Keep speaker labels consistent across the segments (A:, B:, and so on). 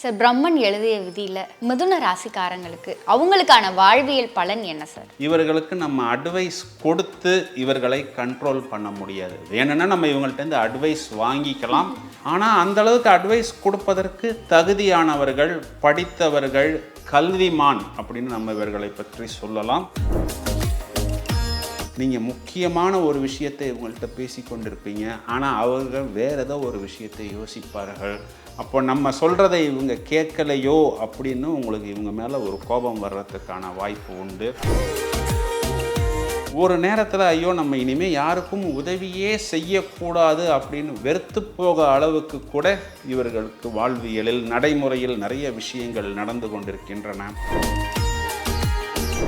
A: Sir பிரம்மன் எழுதிய விதியில் மிதுன ராசிக்காரங்களுக்கு அவங்களுக்கான வாழ்வியல் பலன் என்ன சார்?
B: இவர்களுக்கு நம்ம அட்வைஸ் கொடுத்து இவர்களை கண்ட்ரோல் பண்ண முடியாது. வேணும்னா நம்ம இவங்கள்ட்ட அட்வைஸ் வாங்கிக்கலாம். ஆனால் அந்த அளவுக்கு அட்வைஸ் கொடுப்பதற்கு தகுதியானவர்கள் படித்தவர்கள் கல்விமான் அப்படின்னு நம்ம இவர்களை பற்றி சொல்லலாம். நீங்கள் முக்கியமான ஒரு விஷயத்தை இவங்கள்ட்ட பேசி கொண்டிருப்பீங்க. ஆனால் அவர்கள் வேறு ஏதோ ஒரு விஷயத்தை யோசிப்பார்கள். அப்போ நம்ம சொல்கிறதை இவங்க கேட்கலையோ அப்படின்னு உங்களுக்கு இவங்க மேலே ஒரு கோபம் வர்றதுக்கான வாய்ப்பு உண்டு. ஒரு நேரத்தில் ஐயோ நம்ம இனிமேல் யாருக்கும் உதவியே செய்யக்கூடாது அப்படின்னு வெறுத்து போக அளவுக்கு கூட இவர்களுக்கு வாழ்வியலில் நடைமுறையில் நிறைய விஷயங்கள் நடந்து கொண்டிருக்கின்றன.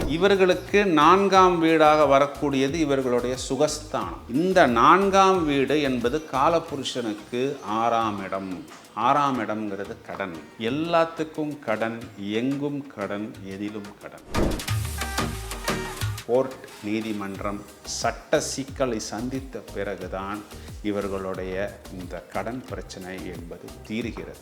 B: இவர்களுக்கு நான்காம் வீடாக வரக்கூடியது இவர்களுடைய சுகஸ்தானம். இந்த நான்காம் வீடு என்பது காலபுருஷனுக்கு ஆறாம் இடம். ஆறாம் இடம்ங்கிறது கடன். எல்லாத்துக்கும் கடன் எங்கும் கடன் எதிலும் கடன். கோர்ட் நீதிமன்றம் சட்ட சிக்கலை சந்தித்த பிறகுதான் இவர்களுடைய இந்த கடன் பிரச்சனை என்பது தீர்கிறது.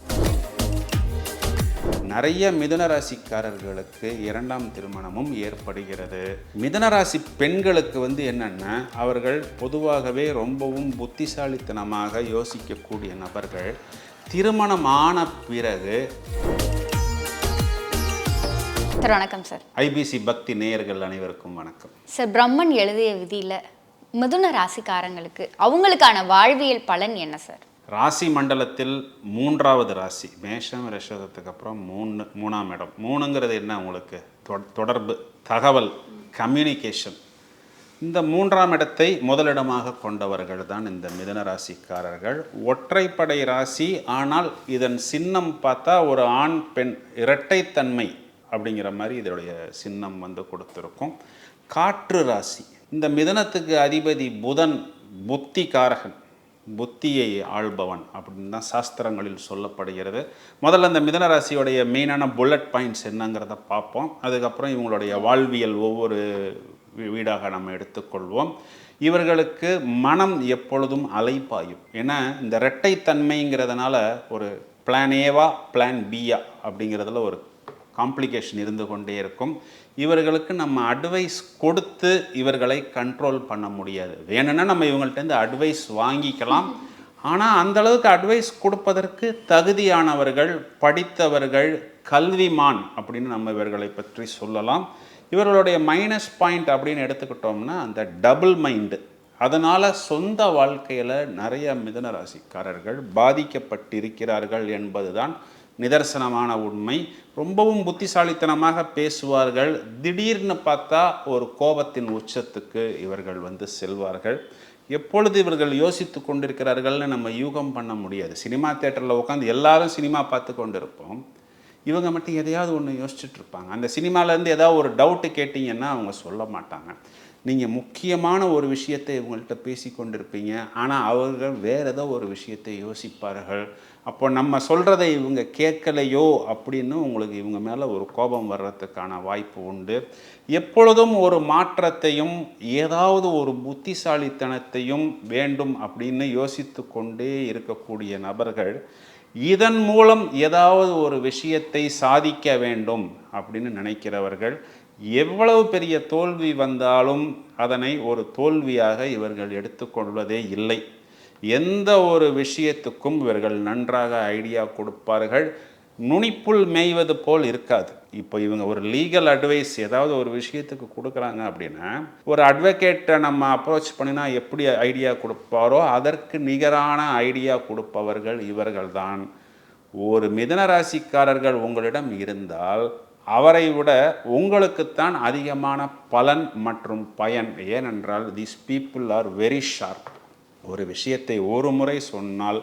B: நிறைய மிதுன ராசிக்காரர்களுக்கு இரண்டாம் திருமணமும் ஏற்படுகிறது. மிதுன ராசி பெண்களுக்கு வந்து என்னென்னா அவர்கள் பொதுவாகவே ரொம்பவும் புத்திசாலித்தனமாக யோசிக்கக்கூடிய நபர்கள். திருமணம் ஆன பிறகு
A: சார் வணக்கம் சார்.
B: ஐபிசி பக்தி நேயர்கள் அனைவருக்கும் வணக்கம்.
A: சார் பிரம்மன் எழுதிய விதியில மிதுன ராசிக்காரங்களுக்கு அவங்களுக்கான வாழ்வியல் பலன் என்ன சார்?
B: ராசி மண்டலத்தில் மூன்றாவது ராசி. மேஷம் ரிஷதத்துக்கு அப்புறம் மூணு மூணாம் இடம். மூணுங்கிறது என்ன உங்களுக்கு? தொடர்பு தகவல் கம்யூனிகேஷன் இந்த மூன்றாம் இடத்தை முதலிடமாக கொண்டவர்கள் தான் இந்த மிதன ராசிக்காரர்கள். ஒற்றைப்படை ராசி ஆனால் இதன் சின்னம் பார்த்தா ஒரு ஆண் பெண் இரட்டைத்தன்மை அப்படிங்கிற மாதிரி இதோடைய சின்னம் வந்து கொடுத்துருக்கும். காற்று ராசி. இந்த மிதனத்துக்கு அதிபதி புதன் புத்தி காரகன் புத்தியை ஆள்பவன் அப்படின்னு தான் சாஸ்திரங்களில் சொல்லப்படுகிறது. முதல்ல இந்த மிதனராசியோடைய மெயினான புல்லட் பாயிண்ட்ஸ் என்னங்கிறத பார்ப்போம். அதுக்கப்புறம் இவங்களுடைய வாழ்வியல் ஒவ்வொரு வீ- வீடாக நம்ம எடுத்துக்கொள்வோம். இவர்களுக்கு மனம் எப்பொழுதும் அலைப்பாயும். ஏன்னா இந்த இரட்டைத்தன்மைங்கிறதுனால ஒரு பிளான் ஏவா பிளான் பியா அப்படிங்கிறதுல ஒரு காம்ப்ளிகேஷன் இருந்து கொண்டே இருக்கும். இவர்களுக்கு நம்ம அட்வைஸ் கொடுத்து இவர்களை கண்ட்ரோல் பண்ண முடியாது. வேணும்னா நம்ம இவங்கள்ட்ட அட்வைஸ் வாங்கிக்கலாம். ஆனால் அந்த அளவுக்கு அட்வைஸ் கொடுப்பதற்கு தகுதியானவர்கள் படித்தவர்கள் கல்விமான் அப்படின்னு நம்ம இவர்களை பற்றி சொல்லலாம். இவர்களுடைய மைனஸ் பாயிண்ட் அப்படின்னு எடுத்துக்கிட்டோம்னா அந்த டபுள் மைண்டு அதனால் சொந்த வாழ்க்கையில் நிறைய மிதன ராசிக்காரர்கள் பாதிக்கப்பட்டிருக்கிறார்கள் என்பதுதான் நிதர்சனமான உண்மை. ரொம்பவும் புத்திசாலித்தனமாக பேசுவார்கள். திடீர்னு பார்த்தா ஒரு கோபத்தின் உச்சத்துக்கு இவர்கள் வந்து செல்வார்கள். எப்பொழுது இவர்கள் யோசித்து கொண்டிருக்கிறார்கள்னு நம்ம யூகம் பண்ண முடியாது. சினிமா தேட்டரில் உட்காந்து எல்லாரும் சினிமா பார்த்து கொண்டு இருப்போம் இவங்க மட்டும் எதையாவது ஒன்று யோசிச்சுட்டு இருப்பாங்க. அந்த சினிமாலேருந்து ஏதாவது ஒரு டவுட்டு கேட்டிங்கன்னா அவங்க சொல்ல மாட்டாங்க. நீங்கள் முக்கியமான ஒரு விஷயத்தை இவங்கள்ட்ட பேசி கொண்டிருப்பீங்க. ஆனால் அவர்கள் வேறு ஏதோ ஒரு விஷயத்தை யோசிப்பார்கள். அப்போ நம்ம சொல்கிறதை இவங்க கேட்கலையோ அப்படின்னு உங்களுக்கு இவங்க மேலே ஒரு கோபம் வர்றதுக்கான வாய்ப்பு உண்டு. எப்பொழுதும் ஒரு மாற்றத்தையும் ஏதாவது ஒரு புத்திசாலித்தனத்தையும் வேண்டும் அப்படின்னு யோசித்து கொண்டே இருக்கக்கூடிய நபர்கள் இதன் மூலம் ஏதாவது ஒரு விஷயத்தை சாதிக்க வேண்டும் அப்படின்னு நினைக்கிறவர்கள் எவ்வளவு பெரிய தோல்வி வந்தாலும் அதனை ஒரு தோல்வியாக இவர்கள் எடுத்துக்கொள்வதே இல்லை. எந்த ஒரு விஷயத்துக்கும் இவர்கள் நன்றாக ஐடியா கொடுப்பார்கள். நுனிப்புள் மேய்வது போல் இருக்காது. இப்போ இவங்க ஒரு லீகல் அட்வைஸ் ஏதாவது ஒரு விஷயத்துக்கு கொடுக்குறாங்க அப்படின்னா ஒரு அட்வொகேட்டை நம்ம அப்ரோச் பண்ணினா எப்படி ஐடியா கொடுப்பாரோ அதற்கு நிகரான ஐடியா கொடுப்பவர்கள் இவர்கள்தான். ஒரு மிதன ராசிக்காரர்கள் உங்களிடம் இருந்தால் அவரை விட உங்களுக்குத்தான் அதிகமான பலன் மற்றும் பயன். ஏனென்றால் these people are very sharp ஒரு விஷயத்தை ஒரு முறை சொன்னால்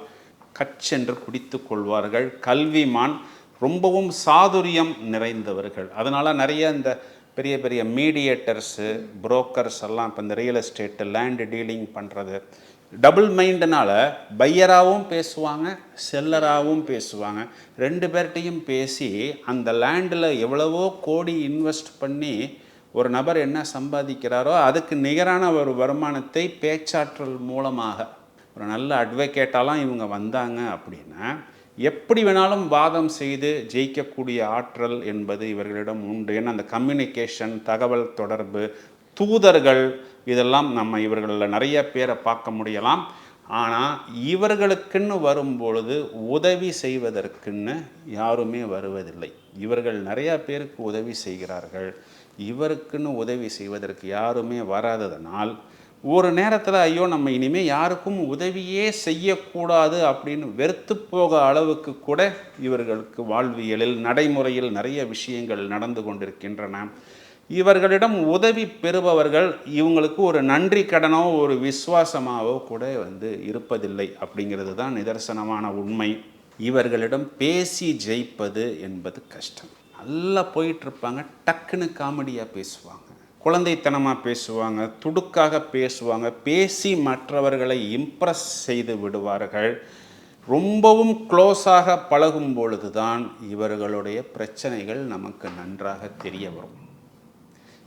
B: கச்சென்று பிடித்து கொள்வார்கள். கல்விமான் ரொம்பவும் சாதுரியம் நிறைந்தவர்கள். அதனால் நிறைய இந்த பெரிய பெரிய மீடியேட்டர்ஸு புரோக்கர்ஸ் எல்லாம் இப்போ இந்த ரியல் எஸ்டேட்டு லேண்டு டீலிங் பண்ணுறது டபுள் மைண்டுனால பையராகவும் பேசுவாங்க செல்லராகவும் பேசுவாங்க. ரெண்டு பேர்கிட்டையும் பேசி அந்த லேண்டில் எவ்வளவோ கோடி இன்வெஸ்ட் பண்ணி ஒரு நபர் என்ன சம்பாதிக்கிறாரோ அதுக்கு நிகரான ஒரு வருமானத்தை பேச்சாற்றல் மூலமாக. ஒரு நல்ல அட்வொகேட்டாலாம் இவங்க வந்தாங்க அப்படின்னா எப்படி வேணாலும் வாதம் செய்து ஜெயிக்கக்கூடிய ஆற்றல் என்பது இவர்களிடம் உண்டு. ஏன்னா அந்த கம்யூனிகேஷன் தகவல் தொடர்பு தூதர்கள் இதெல்லாம் நம்ம இவர்களில் நிறைய பேரை பார்க்க முடியலாம். ஆனால் இவர்களுக்குன்னு வரும்பொழுது உதவி செய்வதற்குன்னு யாருமே வருவதில்லை. இவர்கள் நிறையா பேருக்கு உதவி செய்கிறார்கள். இவருக்குன்னு உதவி செய்வதற்கு யாருமே வராததனால் ஒரு நேரத்தில் ஐயோ நம்ம இனிமேல் யாருக்கும் உதவியே செய்யக்கூடாது அப்படின்னு வெறுத்து போக அளவுக்கு கூட இவர்களுக்கு வாழ்வியலில் நடைமுறையில் நிறைய விஷயங்கள் நடந்து கொண்டிருக்கின்றன. இவர்களிடம் உதவி பெறுபவர்கள் இவங்களுக்கு ஒரு நன்றி கடனோ ஒரு விசுவாசமாகவோ கூட வந்து இருப்பதில்லை அப்படிங்கிறது தான் நிதர்சனமான உண்மை. இவர்களிடம் பேசி ஜெயிப்பது என்பது கஷ்டம். நல்லா போயிட்டுருப்பாங்க டக்குன்னு காமெடியாக பேசுவாங்க. குழந்தைத்தனமாக பேசுவாங்க துடுக்காக பேசுவாங்க பேசி மற்றவர்களை இம்ப்ரெஸ் செய்து விடுவார்கள். ரொம்பவும் க்ளோஸாக பழகும் பொழுதுதான் இவர்களுடைய பிரச்சனைகள் நமக்கு நன்றாக தெரிய வரும்.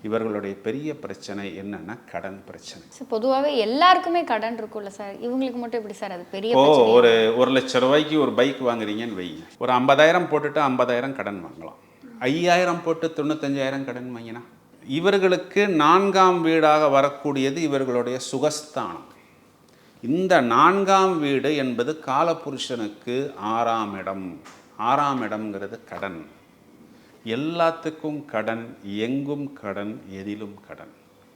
B: இவர்களுடைய பெரிய பிரச்சனை என்னன்னா கடன் பிரச்சனை.
A: சார் பொதுவாகவே எல்லாருக்குமே கடன் இருக்கும்ல சார்? இவங்களுக்கு மட்டும் எப்படி சார் அது பெரிய பிரச்சனை
B: ஒரு ஒரு லட்ச ரூபாய்க்கு ஒரு பைக் வாங்குறீங்கன்னு வைங்க. ஒரு ஐம்பதாயிரம் போட்டுட்டு ஐம்பதாயிரம் கடன் வாங்கலாம். ஐயாயிரம் போட்டு தொண்ணூத்தஞ்சாயிரம் கடன் வாங்கினா? இவர்களுக்கு நான்காம் வீடாக வரக்கூடியது இவர்களுடைய சுகஸ்தானம். இந்த நான்காம் வீடு என்பது காலபுருஷனுக்கு ஆறாம் இடம். ஆறாம் இடம்ங்கிறது கடன். எல்லாத்துக்கும் கடன் எங்கும் கடன் எதிலும் கடன்.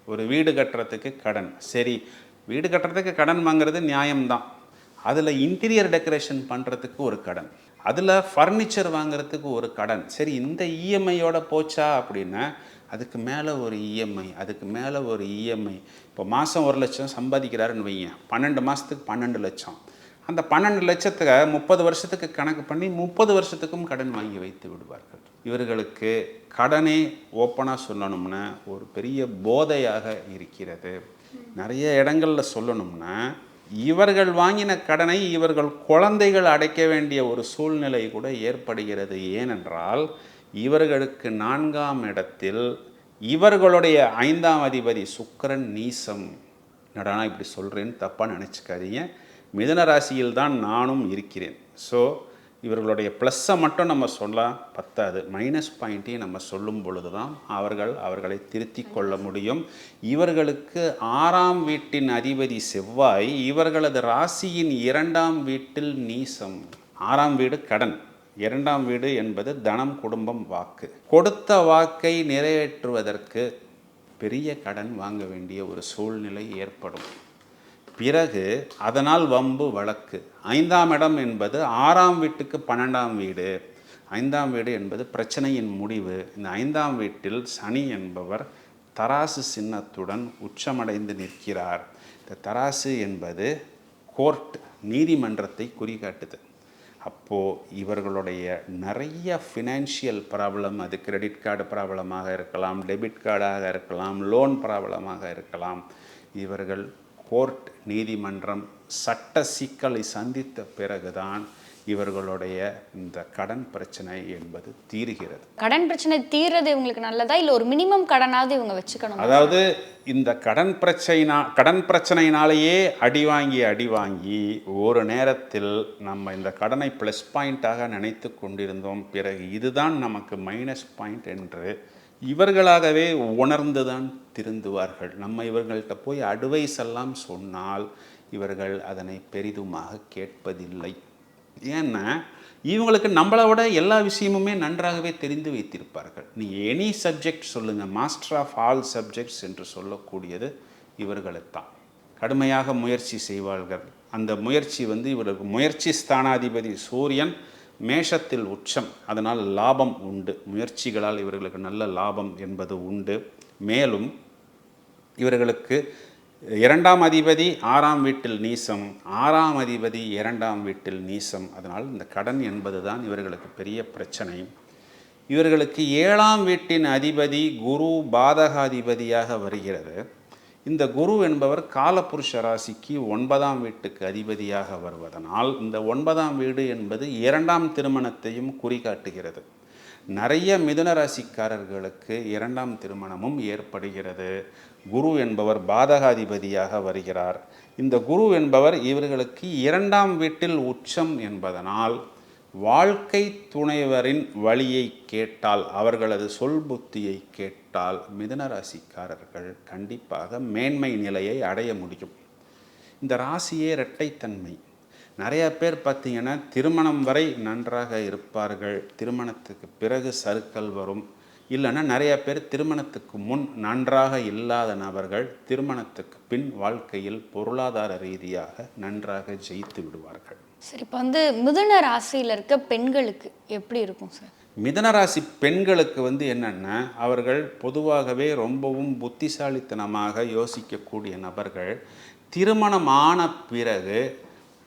B: ஒரு வீடு கட்டுறதுக்கு கடன். சரி வீடு கட்டுறதுக்கு கடன் வாங்குறது நியாயம்தான். அதில் இன்டீரியர் டெக்கரேஷன் பண்ணுறதுக்கு ஒரு கடன். அதில் ஃபர்னிச்சர் வாங்குறதுக்கு ஒரு கடன். சரி இந்த இஎம்ஐயோட போச்சா அப்படின்னா அதுக்கு மேலே ஒரு இஎம்ஐ அதுக்கு மேலே ஒரு இஎம்ஐ இப்போ மாதம் ஒரு லட்சம் சம்பாதிக்கிறாருன்னு வைங்க பன்னெண்டு மாதத்துக்கு பன்னெண்டு லட்சம். அந்த பன்னெண்டு லட்சத்துக்கு முப்பது வருஷத்துக்கு கணக்கு பண்ணி முப்பது வருஷத்துக்கும் கடன் வாங்கி வைத்து விடுவார்கள். இவர்களுக்கு கடனே ஓப்பனாக சொல்லணும்னா ஒரு பெரிய போதையாக இருக்கிறது. நிறைய இடங்களில் சொல்லணும்னா இவர்கள் வாங்கின கடனை இவர்கள் குழந்தைகள் அடைக்க வேண்டிய ஒரு சூழ்நிலை கூட ஏற்படுகிறது. ஏனென்றால் இவர்களுக்கு நான்காம் இடத்தில் இவர்களுடைய ஐந்தாம் அதிபதி சுக்கிரன் நீசம். என்னடா இப்படி சொல்கிறேன்னு தப்பாக நினச்சிக்காதீங்க. மிதன ராசியில் தான் நானும் இருக்கிறேன். ஸோ இவர்களுடைய ப்ளஸ்ஸை மட்டும் நம்ம சொல்ல பத்தாது. மைனஸ் பாயிண்ட்டையும் நம்ம சொல்லும் பொழுது தான் அவர்கள் அவர்களை திருத்தி கொள்ள முடியும். இவர்களுக்கு ஆறாம் வீட்டின் அதிபதி செவ்வாய் இவர்களது ராசியின் இரண்டாம் வீட்டில் நீசம். ஆறாம் வீடு கடன். இரண்டாம் வீடு என்பது தனம் குடும்பம் வாக்கு. கொடுத்த வாக்கை நிறைவேற்றுவதற்கு பெரிய கடன் வாங்க வேண்டிய ஒரு சூழ்நிலை ஏற்படும். பிறகு அதனால் வம்பு வழக்கு. ஐந்தாம் இடம் என்பது ஆறாம் வீட்டுக்கு பன்னெண்டாம் வீடு. ஐந்தாம் வீடு என்பது பிரச்சனையின் முடிவு. இந்த ஐந்தாம் வீட்டில் சனி என்பவர் தராசு சின்னத்துடன் உச்சமடைந்து நிற்கிறார். இந்த தராசு என்பது கோர்ட் நீதிமன்றத்தை குறிகாட்டுது. அப்போது இவர்களுடைய நிறைய ஃபினான்ஷியல் ப்ராப்ளம் அது கிரெடிட் கார்டு ப்ராப்ளமாக இருக்கலாம் டெபிட் கார்டாக இருக்கலாம் லோன் ப்ராப்ளமாக இருக்கலாம். இவர்கள் கோர்ட் நீதிமன்றம் சட்ட சிக்கலை சந்தித்த பிறகுதான் இவர்களுடைய இந்த கடன் பிரச்சனை என்பது தீருகிறது.
A: கடன் பிரச்சனை தீர்றது இவங்களுக்கு நல்லதா? இல்ல ஒரு மினிமம் கடனாவது இவங்க வச்சுக்கணும்?
B: அதாவது இந்த கடன் பிரச்சனைனா கடன் பிரச்சனையினாலேயே அடி வாங்கி அடி வாங்கி ஒரு நேரத்தில் நம்ம இந்த கடனை ப்ளஸ் பாயிண்ட்டாக நினைத்து கொண்டிருந்தோம். பிறகு இதுதான் நமக்கு மைனஸ் பாயிண்ட் என்று இவர்களாகவே உணர்ந்து தான் திருந்துவார்கள் நம்ம இவர்கள்ட்ட போய் அட்வைஸ் எல்லாம் சொன்னால் இவர்கள் அதனை பெரிதுமாக கேட்பதில்லை. ஏன்னா இவங்களுக்கு நம்மளை விட எல்லா விஷயமுமே நன்றாகவே தெரிந்து வைத்திருப்பார்கள். நீ எனி சப்ஜெக்ட் சொல்லுங்கள் மாஸ்டர் ஆஃப் ஆல் சப்ஜெக்ட்ஸ் என்று சொல்லக்கூடியது இவர்களுக்குத்தான். கடுமையாக முயற்சி செய்வார்கள். அந்த முயற்சி வந்து இவருக்கு முயற்சி ஸ்தானாதிபதி சூரியன் மேஷத்தில் உச்சம். அதனால் லாபம் உண்டு. முயற்சிகளால் இவர்களுக்கு நல்ல லாபம் என்பது உண்டு. மேலும் இவர்களுக்கு இரண்டாம் அதிபதி ஆறாம் வீட்டில் நீசம் ஆறாம் அதிபதி இரண்டாம் வீட்டில் நீசம். அதனால் இந்த கடன் என்பது தான் இவர்களுக்கு பெரிய பிரச்சனை. இவர்களுக்கு ஏழாம் வீட்டின் அதிபதி குரு பாதகாதிபதியாக வருகிறது. இந்த குரு என்பவர் காலபுருஷ ராசிக்கு ஒன்பதாம் வீட்டுக்கு அதிபதியாக வருவதனால் இந்த ஒன்பதாம் வீடு என்பது இரண்டாம் திருமணத்தையும் குறிகாட்டுகிறது. நிறைய மிதுன ராசிக்காரர்களுக்கு இரண்டாம் திருமணமும் ஏற்படுகிறது. குரு என்பவர் பாதகாதிபதியாக வருகிறார். இந்த குரு என்பவர் இவர்களுக்கு இரண்டாம் வீட்டில் உச்சம் என்பதனால் வாழ்க்கை துணைவரின் வழியை கேட்டால் அவர்களது சொல் புத்தியை கேட்டால் மிதுன ராசிக்காரர்கள் கண்டிப்பாக மேன்மை நிலையை அடைய முடியும். இந்த ராசியே இரட்டைத்தன்மை. நிறைய பேர் பார்த்தீங்கன்னா திருமணம் வரை நன்றாக இருப்பார்கள். திருமணத்துக்கு பிறகு சறுக்கல் வரும். இல்லைன்னா நிறைய பேர் திருமணத்துக்கு முன் நன்றாக இல்லாத நபர்கள் திருமணத்துக்கு பின் வாழ்க்கையில் பொருளாதார ரீதியாக நன்றாக ஜெயித்து விடுவார்கள்.
A: சரி இப்போ வந்து மிதுன ராசியில் இருக்க பெண்களுக்கு எப்படி இருக்கும் சார்?
B: மிதனராசி பெண்களுக்கு வந்து என்னென்னா அவர்கள் பொதுவாகவே ரொம்பவும் புத்திசாலித்தனமாக யோசிக்கக்கூடிய நபர்கள். திருமணம் ஆன பிறகு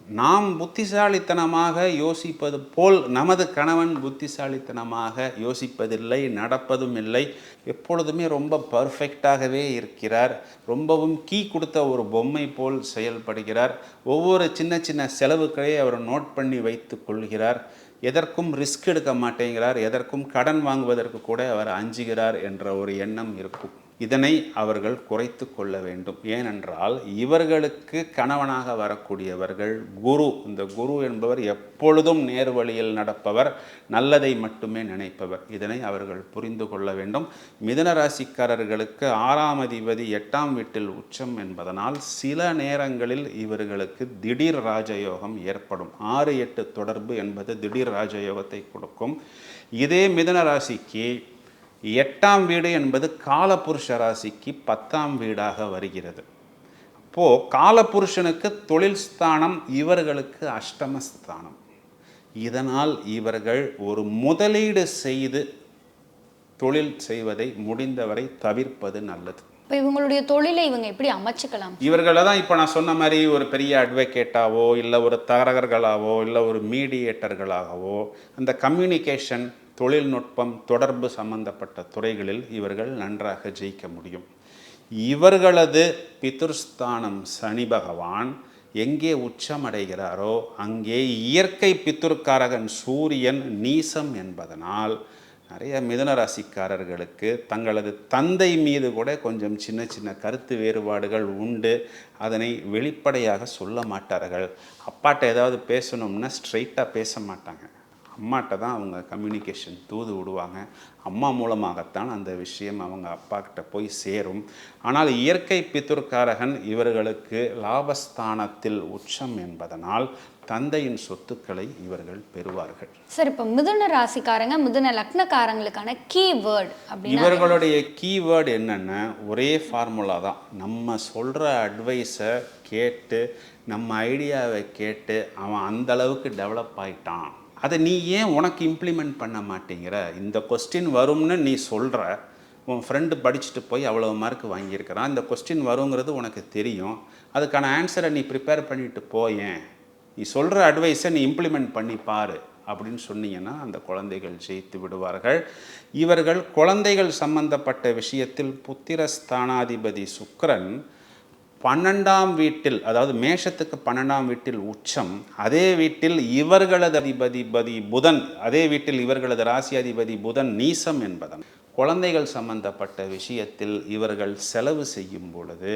B: நாம் புத்திசாலித்தனமாக யோசிப்பது போல் நமது கணவன் புத்திசாலித்தனமாக யோசிப்பதில்லை நடப்பதும் இல்லை. எப்பொழுதுமே ரொம்ப பர்ஃபெக்டாகவே இருக்கிறார். ரொம்பவும் கீ கொடுத்த ஒரு பொம்மை போல் செயல்படுகிறார். ஒவ்வொரு சின்ன சின்ன செலவுகளை அவர் நோட் பண்ணி வைத்து கொள்கிறார். எதற்கும் ரிஸ்க் எடுக்க மாட்டேங்கிறார். எதற்கும் கடன் வாங்குவதற்கு கூட அவர் அஞ்சுகிறார் என்ற ஒரு எண்ணம் இருக்கும். இதனை அவர்கள் குறைத்து கொள்ள வேண்டும். ஏனென்றால் இவர்களுக்கு கணவனாக வரக்கூடியவர்கள் குரு இந்த குரு என்பவர் எப்பொழுதும் நேர்வழியில் நடப்பவர் நல்லதை மட்டுமே நினைப்பவர். இதனை அவர்கள் புரிந்து கொள்ள வேண்டும். மிதன ராசிக்காரர்களுக்கு ஆறாம் அதிபதி எட்டாம் வீட்டில் உச்சம் என்பதனால் சில நேரங்களில் இவர்களுக்கு திடீர் ராஜயோகம் ஏற்படும். ஆறு எட்டு தொடர்பு என்பது திடீர் ராஜயோகத்தை கொடுக்கும். இதே மிதன ராசிக்கு எட்டாம் வீடு என்பது காலபுருஷ ராசிக்கு பத்தாம் வீடாக வருகிறது. அப்போது காலபுருஷனுக்கு தொழில் ஸ்தானம் இவர்களுக்கு அஷ்டமஸ்தானம் இதனால் இவர்கள் ஒரு முதலீடு செய்து தொழில் செய்வதை முடிந்தவரை தவிர்ப்பது நல்லது.
A: இப்போ இவங்களுடைய தொழிலை இவங்க எப்படி அமைச்சுக்கலாம்?
B: இவர்களை தான் இப்போ நான் சொன்ன மாதிரி ஒரு பெரிய அட்வொகேட்டாவோ இல்லை ஒரு தரகர்களாவோ இல்லை ஒரு மீடியேட்டர்களாகவோ அந்த கம்யூனிகேஷன் தொழில்நுட்பம் தொடர்பு சம்பந்தப்பட்ட துறைகளில் இவர்கள் நன்றாக ஜெயிக்க முடியும். இவர்களது பிதுர்ஸ்தானம் சனி பகவான் எங்கே உச்சமடைகிறாரோ அங்கே இயற்கை பித்துருக்காரகன் சூரியன் நீசம் என்பதனால் நிறைய மிதுன ராசிக்காரர்களுக்கு தங்களது தந்தை மீது கூட கொஞ்சம் சின்ன சின்ன கருத்து வேறுபாடுகள் உண்டு. அதனை வெளிப்படையாக சொல்ல மாட்டார்கள். அப்பாட்ட ஏதாவது பேசணும்னா ஸ்ட்ரைட்டாக பேச மாட்டாங்க. அம்மாட்ட தான் அவங்க கம்யூனிகேஷன் தூது விடுவாங்க. அம்மா மூலமாகத்தான் அந்த விஷயம் அவங்க அப்பா கிட்ட போய் சேரும். ஆனால் இயற்கை பித்துர்காரகன் இவர்களுக்கு லாபஸ்தானத்தில் உச்சம் என்பதனால் தந்தையின் சொத்துக்களை இவர்கள் பெறுவார்கள்.
A: சார் இப்போ மிதுன ராசிக்காரங்க மிதுன லக்னக்காரங்களுக்கான கீ வேர்ட் அப்படின்னா
B: இவர்களுடைய கீவேர்டு என்னென்னா ஒரே ஃபார்முலா தான். நம்ம சொல்கிற அட்வைஸை கேட்டு நம்ம ஐடியாவை கேட்டு அவன் அந்த அளவுக்கு டெவலப் ஆயிட்டான். அதை நீ ஏன் உனக்கு இம்ப்ளிமெண்ட் பண்ண மாட்டேங்கிற? இந்த கொஸ்டின் வரும்னு நீ சொல்கிற உன் ஃப்ரெண்டு படிச்சுட்டு போய் அவ்வளோ மார்க் வாங்கியிருக்கிறான். இந்த கொஸ்டின் வருங்கிறது உனக்கு தெரியும். அதுக்கான ஆன்சரை நீ ப்ரிப்பேர் பண்ணிட்டு போயேன் நீ சொல்கிற அட்வைஸை நீ இம்ப்ளிமெண்ட் பண்ணி பாரு அப்படின்னு சொன்னீங்கன்னா அந்த குழந்தைகள் ஜெயித்து விடுவார்கள். இவர்கள் குழந்தைகள் சம்பந்தப்பட்ட விஷயத்தில் புத்திர ஸ்தானாதிபதி சுக்கிரன் பன்னெண்டாம் வீட்டில் அதாவது மேஷத்துக்கு பன்னெண்டாம் வீட்டில் உச்சம் அதே வீட்டில் இவர்களது அதிபதிபதி புதன் அதே வீட்டில் இவர்களது ராசி அதிபதி புதன் நீசம் என்பதன். குழந்தைகள் சம்பந்தப்பட்ட விஷயத்தில் இவர்கள் செலவு செய்யும் பொழுது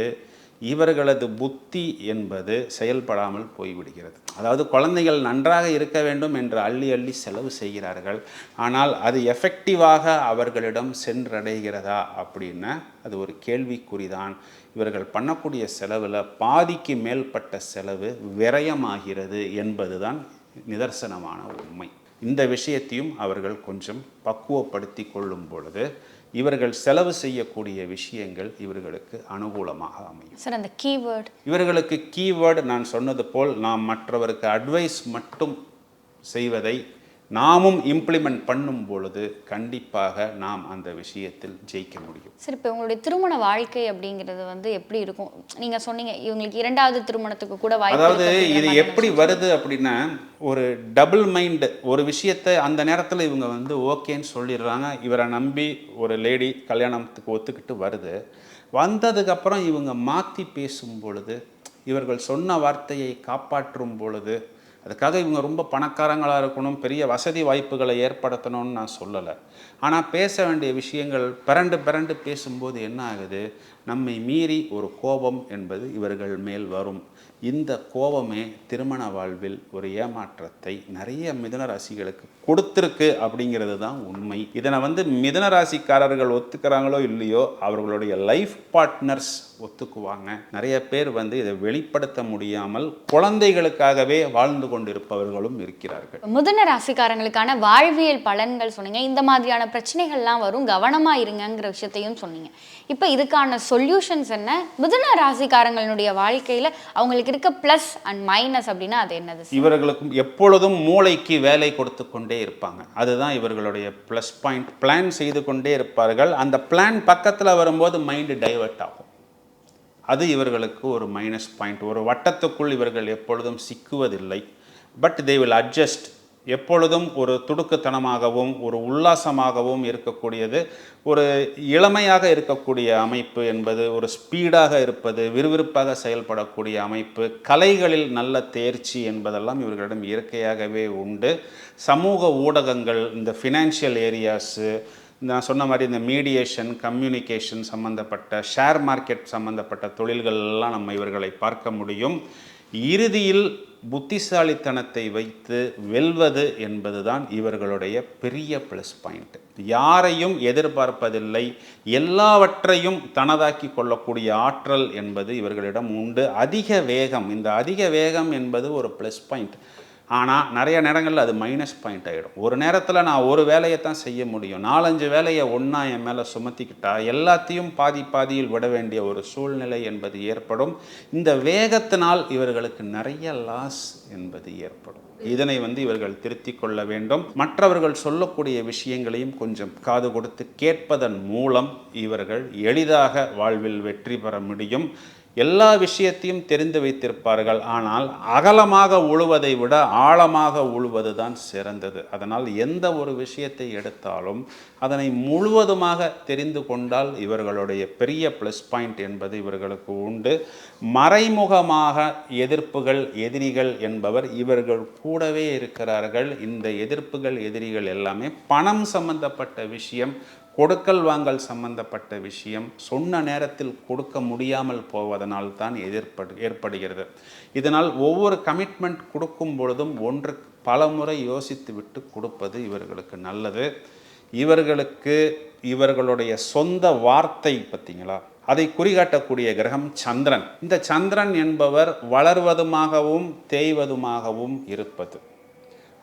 B: இவர்களது புத்தி என்பது செயல்படாமல் போய்விடுகிறது. அதாவது குழந்தைகள் நன்றாக இருக்க வேண்டும் என்று அள்ளி அள்ளி செலவு செய்கிறார்கள். ஆனால் அது எஃபெக்டிவாக அவர்களிடம் சென்றடைகிறதா அப்படின்னா அது ஒரு கேள்விக்குறிதான். இவர்கள் பண்ணக்கூடிய செலவில் பாதிக்கு மேல்பட்ட செலவு விரயமாகிறது என்பதுதான் நிதர்சனமான உண்மை. இந்த விஷயத்தையும் அவர்கள் கொஞ்சம் பக்குவப்படுத்தி கொள்ளும் பொழுது இவர்கள் செலவு செய்யக்கூடிய விஷயங்கள் இவர்களுக்கு அனுகூலமாக அமையும்.
A: சார் அந்த கீவேர்ட்
B: இவர்களுக்கு கீவேர்டு நான் சொன்னது போல் நாம் மற்றவருக்கு அட்வைஸ் மட்டும் செய்வதை நாமும் இம்ப்ளிமெண்ட் பண்ணும் பொழுது கண்டிப்பாக நாம் அந்த விஷயத்தில் ஜெயிக்க முடியும்.
A: சார் இப்போ உங்களுடைய திருமண வாழ்க்கை அப்படிங்கிறது வந்து எப்படி இருக்கும்? நீங்க சொன்னீங்க இவங்களுக்கு இரண்டாவது திருமணத்துக்கு கூட வாய்ப்பு
B: அதாவது இது எப்படி வருது அப்படின்னா ஒரு டபுள் மைண்டு ஒரு விஷயத்தை அந்த நேரத்தில் இவங்க வந்து ஓகேன்னு சொல்லிடுறாங்க. இவரை நம்பி ஒரு லேடி கல்யாணத்துக்கு ஒத்துக்கிட்டு வருது. வந்ததுக்கப்புறம் இவங்க மாற்றி பேசும் பொழுது இவர்கள் சொன்ன வார்த்தையை காப்பாற்றும் பொழுது அதுக்காக இவங்க ரொம்ப பணக்காரங்களாக இருக்கணும் பெரிய வசதி வாய்ப்புகளை ஏற்படுத்தணும்னு நான் சொல்லலை. ஆனால் பேச வேண்டிய விஷயங்கள் பிறண்டு பிறண்டு பேசும்போது என்ன ஆகுது? நம்மை மீறி ஒரு கோபம் என்பது இவர்கள் மேல் வரும். இந்த கோபமே திருமண வாழ்வில் ஒரு ஏமாற்றத்தை நிறைய மிதன ராசிகளுக்கு கொடுத்துருக்கு அப்படிங்கிறது தான் உண்மை. இதனை வந்து மிதன ராசிக்காரர்கள் ஒத்துக்கிறாங்களோ இல்லையோ அவர்களுடைய லைஃப் பார்ட்னர்ஸ் ஒத்துக்குவாங்க. நிறைய பேர் வந்து இதை வெளிப்படுத்த முடியாமல் குழந்தைகளுக்காகவே வாழ்ந்து கொண்டிருப்பவர்களும் இருக்கிறார்கள்.
A: மிதுன ராசிக்காரங்களுக்கான வாழ்வியல் பலன்கள் சொன்னீங்க. இந்த மாதிரியான பிரச்சனைகள்லாம் வரும். கவனமா இருங்கங்கிற விஷயத்தையும் சொன்னீங்க. இப்போ இதுக்கான சொல்யூஷன்ஸ் என்ன? மிதுன ராசிக்காரங்களுடைய வாழ்க்கையில அவங்களுக்கு இருக்க ப்ளஸ் அண்ட் மைனஸ் அப்படின்னா அது என்னது?
B: இவர்களுக்கும் எப்பொழுதும் மூளைக்கு வேலை கொடுத்து கொண்டே இருப்பாங்க. அதுதான் இவர்களுடைய ப்ளஸ் பாயிண்ட் பிளான் செய்து கொண்டே இருப்பார்கள். அந்த பிளான் பக்கத்தில் வரும்போது மைண்டு டைவர்ட் ஆகும். அது இவர்களுக்கு ஒரு மைனஸ் பாயிண்ட் ஒரு வட்டத்துக்குள் இவர்கள் எப்பொழுதும் சிக்குவதில்லை. பட் தே வில் அட்ஜஸ்ட் எப்பொழுதும் ஒரு துடுக்குத்தனமாகவும் ஒரு உல்லாசமாகவும் இருக்கக்கூடியது. ஒரு இளமையாக இருக்கக்கூடிய அமைப்பு என்பது ஒரு ஸ்பீடாக இருப்பது விறுவிறுப்பாக செயல்படக்கூடிய அமைப்பு கலைகளில் நல்ல தேர்ச்சி என்பதெல்லாம் இவர்களிடம் இயற்கையாகவே உண்டு. சமூக ஊடகங்கள் இந்த ஃபினான்ஷியல் ஏரியாஸு நான் சொன்ன மாதிரி இந்த மீடியேஷன் கம்யூனிகேஷன் சம்பந்தப்பட்ட ஷேர் மார்க்கெட் சம்பந்தப்பட்ட தொழில்கள் எல்லாம் நம்ம இவர்களை பார்க்க முடியும். இறுதியில் புத்திசாலித்தனத்தை வைத்து வெல்வது என்பதுதான் இவர்களுடைய பெரிய ப்ளஸ் பாயிண்ட் யாரையும் எதிர்பார்ப்பதில்லை எல்லாவற்றையும் தனதாக்கி கொள்ளக்கூடிய ஆற்றல் என்பது இவர்களிடம் உண்டு. அதிக வேகம் இந்த அதிக வேகம் என்பது ஒரு ப்ளஸ் பாயிண்ட் ஆனால் நிறைய நேரங்களில் அது மைனஸ் பாயிண்ட் ஆகிடும் ஒரு நேரத்தில் நான் ஒரு வேலையை தான் செய்ய முடியும். நாலஞ்சு வேலையை ஒன்றா என் மேலே சுமத்திக்கிட்டா எல்லாத்தையும் பாதி பாதியில் விட வேண்டிய ஒரு சூழ்நிலை என்பது ஏற்படும். இந்த வேகத்தினால் இவர்களுக்கு நிறைய லாஸ் என்பது ஏற்படும். இதனை வந்து இவர்கள் திருத்தி கொள்ள வேண்டும். மற்றவர்கள் சொல்லக்கூடிய விஷயங்களையும் கொஞ்சம் காது கொடுத்து கேட்பதன் மூலம் இவர்கள் எளிதாக வாழ்வில் வெற்றி பெற முடியும். எல்லா விஷயத்தையும் தெரிந்து வைத்திருப்பார்கள். ஆனால் அகலமாக உழுவதை விட ஆழமாக உழுவது தான் சிறந்தது. அதனால் எந்த ஒரு விஷயத்தை எடுத்தாலும் அதனை முழுவதுமாக தெரிந்து கொண்டால் இவர்களுடைய பெரிய ப்ளஸ் பாயிண்ட் என்பது இவர்களுக்கு உண்டு. மறைமுகமாக எதிர்ப்புகள் எதிரிகள் என்பவர் இவர்கள் கூடவே இருக்கிறார்கள். இந்த எதிர்ப்புகள் எதிரிகள் எல்லாமே பணம் சம்பந்தப்பட்ட விஷயம். கொடுக்கல் வாங்கல் சம்பந்தப்பட்ட விஷயம் சொன்ன நேரத்தில் கொடுக்க முடியாமல் போவதனால் தான் எதிர்ப்படு ஏற்படுகிறது. இதனால் ஒவ்வொரு கமிட்மெண்ட் கொடுக்கும் பொழுதும் ஒன்று பல முறை யோசித்து விட்டு கொடுப்பது இவர்களுக்கு நல்லது. இவர்களுக்கு இவர்களுடைய சொந்த வார்த்தை பார்த்தீங்களா? அதை குறிகாட்டக்கூடிய கிரகம் சந்திரன். இந்த சந்திரன் என்பவர் வளர்வதுமாகவும் தேய்வதுமாகவும் இருப்பது.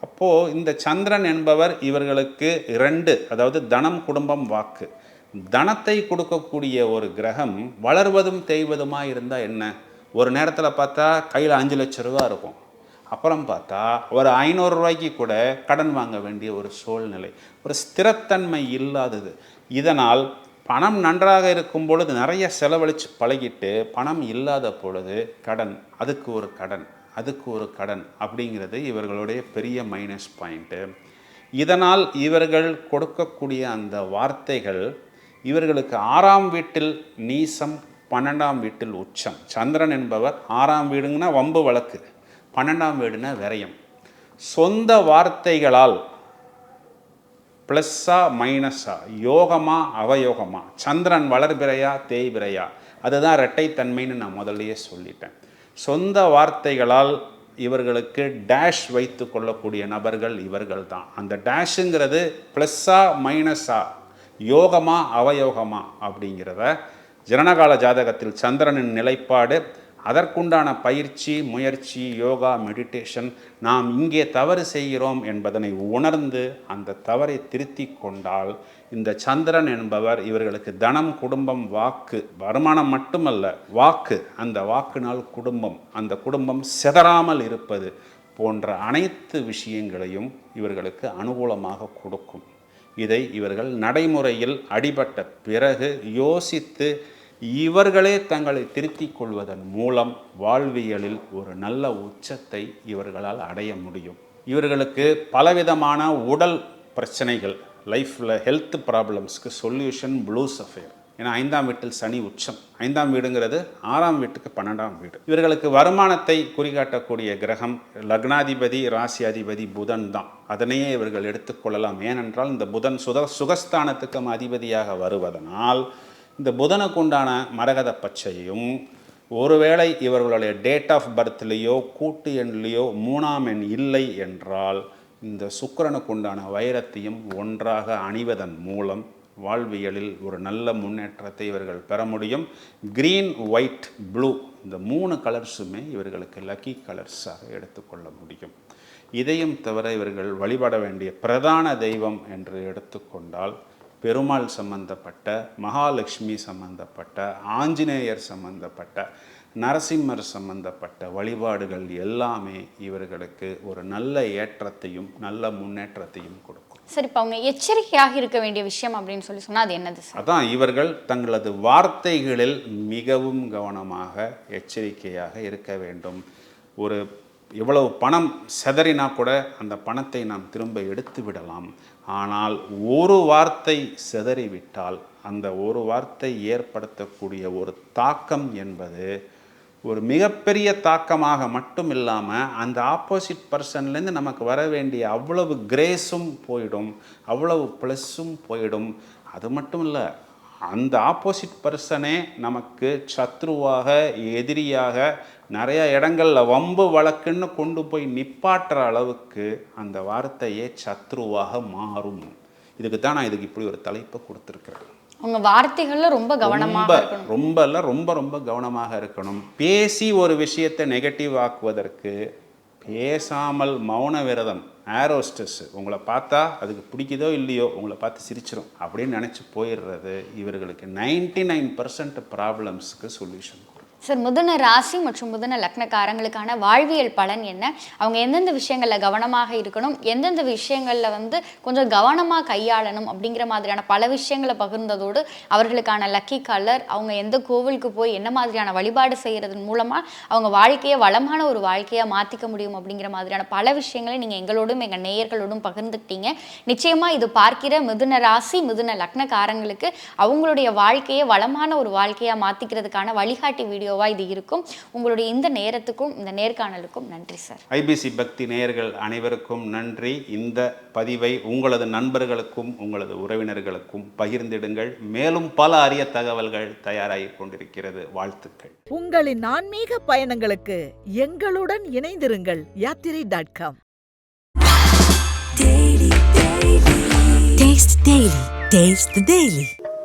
B: அப்போது இந்த சந்திரன் என்பவர் இவர்களுக்கு ரெண்டு அதாவது தனம் குடும்பம் வாக்கு. தனத்தை கொடுக்கக்கூடிய ஒரு கிரகம் வளர்வதும் தேய்வதுமாக இருந்தால் என்ன? ஒரு நேரத்தில் பார்த்தா கையில் அஞ்சு லட்ச ரூபா இருக்கும். அப்புறம் பார்த்தா ஒரு ஐநூறுரூவாய்க்கு கூட கடன் வாங்க வேண்டிய ஒரு சூழ்நிலை. ஒரு ஸ்திரத்தன்மை இல்லாதது. இதனால் பணம் நன்றாக இருக்கும் பொழுது நிறைய செலவழித்து பழகிட்டு பணம் இல்லாத பொழுது கடன் அதுக்கு ஒரு கடன். அதுக்கு ஒரு கடன் அப்படிங்கிறது இவர்களுடைய பெரிய மைனஸ் பாயிண்ட்டு இதனால் இவர்கள் கொடுக்கக்கூடிய அந்த வார்த்தைகள் இவர்களுக்கு ஆறாம் வீட்டில் நீசம் பன்னெண்டாம் வீட்டில் உச்சம். சந்திரன் என்பவர் ஆறாம் வீடுங்கன்னா வம்பு வழக்கு பன்னெண்டாம் வீடுனா விரயம். சொந்த வார்த்தைகளால் ப்ளஸ்ஸா மைனஸா யோகமா அவயோகமா சந்திரன் வளர்பிறையா தேய்பிறையா அதுதான் இரட்டைத்தன்மைன்னு நான் முதல்லையே சொல்லிட்டேன். சொந்த வார்த்தைகளால் இவர்களுக்கு டேஷ் வைத்து கொள்ளக்கூடிய நபர்கள் இவர்கள் தான் அந்த டேஷுங்கிறது ப்ளஸ்ஸா மைனஸா யோகமா அவயோகமா அப்படிங்கிறத ஜனனகால ஜாதகத்தில் சந்திரனின் நிலைப்பாடு அதற்குண்டான பயிற்சி முயற்சி யோகா மெடிடேஷன் நாம் இங்கே தவறு செய்கிறோம் என்பதனை உணர்ந்து அந்த தவறை திருத்தி கொண்டால் இந்த சந்திரன் என்பவர் இவர்களுக்கு தனம் குடும்பம் வாக்கு வருமானம் மட்டுமல்ல வாக்கு அந்த வாக்குனால் குடும்பம் அந்த குடும்பம் சிதறாமல் இருப்பது போன்ற அனைத்து விஷயங்களையும் இவர்களுக்கு அனுகூலமாக கொடுக்கும். இதை இவர்கள் நடைமுறையில் அடிபட்ட பிறகு யோசித்து இவர்களே தங்களை திருத்திக் கொள்வதன் மூலம் வாழ்வியலில் ஒரு நல்ல உச்சத்தை இவர்களால் அடைய முடியும். இவர்களுக்கு பலவிதமான உடல் பிரச்சனைகள் லைஃப்பில் ஹெல்த் ப்ராப்ளம்ஸ்க்கு சொல்யூஷன் ப்ளூ சஃபேர் ஏன்னா ஐந்தாம் வீட்டில் சனி உச்சம். ஐந்தாம் வீடுங்கிறது ஆறாம் வீட்டுக்கு பன்னெண்டாம் வீடு. இவர்களுக்கு வருமானத்தை குறிகாட்டக்கூடிய கிரகம் லக்னாதிபதி ராசி அதிபதி புதன் தான். அதனையே இவர்கள் எடுத்துக்கொள்ளலாம் ஏனென்றால் இந்த புதன் சுத சுகஸ்தானத்துக்கும் அதிபதியாக வருவதனால் இந்த புதனுக்கு உண்டான மரகத பச்சையும் ஒருவேளை இவர்களுடைய டேட் ஆஃப் பர்த்லேயோ கூட்டு எண்லேயோ மூணாம் எண் இல்லை என்றால் இந்த சுக்கிரனுக்கு உண்டான வைரத்தையும் ஒன்றாக அணிவதன் மூலம் வாழ்வியலில் ஒரு நல்ல முன்னேற்றத்தை இவர்கள் பெற முடியும். க்ரீன் ஒயிட் ப்ளூ இந்த மூணு கலர்ஸுமே இவர்களுக்கு லக்கி கலர்ஸாக எடுத்துக்கொள்ள முடியும். இதையும் தவிர இவர்கள் வழிபட வேண்டிய பிரதான தெய்வம் என்று எடுத்துக்கொண்டால் பெருமாள் சம்பந்தப்பட்ட மகாலட்சுமி சம்பந்தப்பட்ட ஆஞ்சநேயர் சம்பந்தப்பட்ட நரசிம்மர் சம்பந்தப்பட்ட வழிபாடுகள் எல்லாமே இவர்களுக்கு ஒரு நல்ல ஏற்றத்தையும் நல்ல முன்னேற்றத்தையும் கொடுக்கும்.
A: சார் இப்போ அவங்க எச்சரிக்கையாக இருக்க வேண்டிய விஷயம் அப்படின்னு சொல்லி சொன்னா அது என்னது
B: அதான் இவர்கள் தங்களது வார்த்தைகளில் மிகவும் கவனமாக எச்சரிக்கையாக இருக்க வேண்டும். ஒரு எவ்வளவு பணம் செதறினா கூட அந்த பணத்தை நாம் திரும்ப எடுத்து விடலாம். ஆனால் ஒரு வார்த்தை செதறிவிட்டால் அந்த ஒரு வார்த்தை ஏற்படுத்தக்கூடிய ஒரு தாக்கம் என்பது ஒரு மிகப்பெரிய தாக்கமாக மட்டும் இல்லாமல் அந்த ஆப்போசிட் பர்சன்லேருந்து நமக்கு வர வேண்டிய அவ்வளவு கிரேஸும் போயிடும் அவ்வளவு ப்ளஸ்ஸும் போயிடும். அது மட்டும் இல்லை அந்த ஆப்போசிட் பர்சனே நமக்கு சத்ருவாக எதிரியாக நிறைய இடங்களில் வம்பு வழக்குன்னு கொண்டு போய் நிப்பாட்டுற அளவுக்கு அந்த வார்த்தையே சத்ருவாக மாறும். இதுக்கு தான் நான் இதுக்கு இப்படி ஒரு தலைப்பை கொடுத்துருக்குறேன்.
A: அவங்க வார்த்தைகள்ல ரொம்ப கவனமாக
B: ரொம்ப இல்ல ரொம்ப ரொம்ப கவனமாக இருக்கணும். பேசி ஒரு விஷயத்தை நெகட்டிவ் ஆக்குவதற்கு பேசாமல் மௌன விரதம் ஏரோஸ்டஸ் உங்களை பார்த்தா அதுக்கு பிடிக்குதோ இல்லையோ உங்களை பார்த்து சிரிச்சிரும் அப்படின்னு நினச்சி போயிடுறது இவர்களுக்கு நைன்டி நைன் பர்சன்ட் ப்ராப்ளம்ஸுக்கு சொல்யூஷன்
A: சார் முதன ராசி மற்றும் முதன லக்னக்காரங்களுக்கான வாழ்வியல் பலன் என்ன? அவங்க எந்தெந்த விஷயங்களில் கவனமாக இருக்கணும்? எந்தெந்த விஷயங்களில் வந்து கொஞ்சம் கவனமாக கையாளணும் அப்படிங்கிற மாதிரியான பல விஷயங்களை பகிர்ந்ததோடு அவர்களுக்கான லக்கி கலர் அவங்க எந்த கோவிலுக்கு போய் என்ன மாதிரியான வழிபாடு செய்கிறதன் மூலமாக அவங்க வாழ்க்கையை வளமான ஒரு வாழ்க்கையாக மாற்றிக்க முடியும் அப்படிங்கிற மாதிரியான பல விஷயங்களை நீங்கள் எங்களோடும் எங்கள் நேயர்களோடும் பகிர்ந்துக்கிட்டீங்க. நிச்சயமாக இது பார்க்கிற மிதுன ராசி மிதுன லக்னக்காரங்களுக்கு அவங்களுடைய வாழ்க்கையை வளமான ஒரு வாழ்க்கையாக மாற்றிக்கிறதுக்கான வழிகாட்டி வீடியோ வீடியோவாக இது இருக்கும். உங்களுடைய இந்த நேரத்துக்கும் இந்த நேர்காணலுக்கும் நன்றி சார்.
B: ஐபிசி பக்தி நேயர்கள் அனைவருக்கும் நன்றி. இந்த பதிவை உங்களது நண்பர்களுக்கும் உங்களது உறவினர்களுக்கும் பகிர்ந்திடுங்கள். மேலும் பல அரிய தகவல்கள் தயாராகி கொண்டிருக்கிறது. வாழ்த்துக்கள்.
C: உங்களின் ஆன்மீக பயணங்களுக்கு எங்களுடன் இணைந்திருங்கள். Yathirai dot com.
D: Taste Daily. Taste the Daily.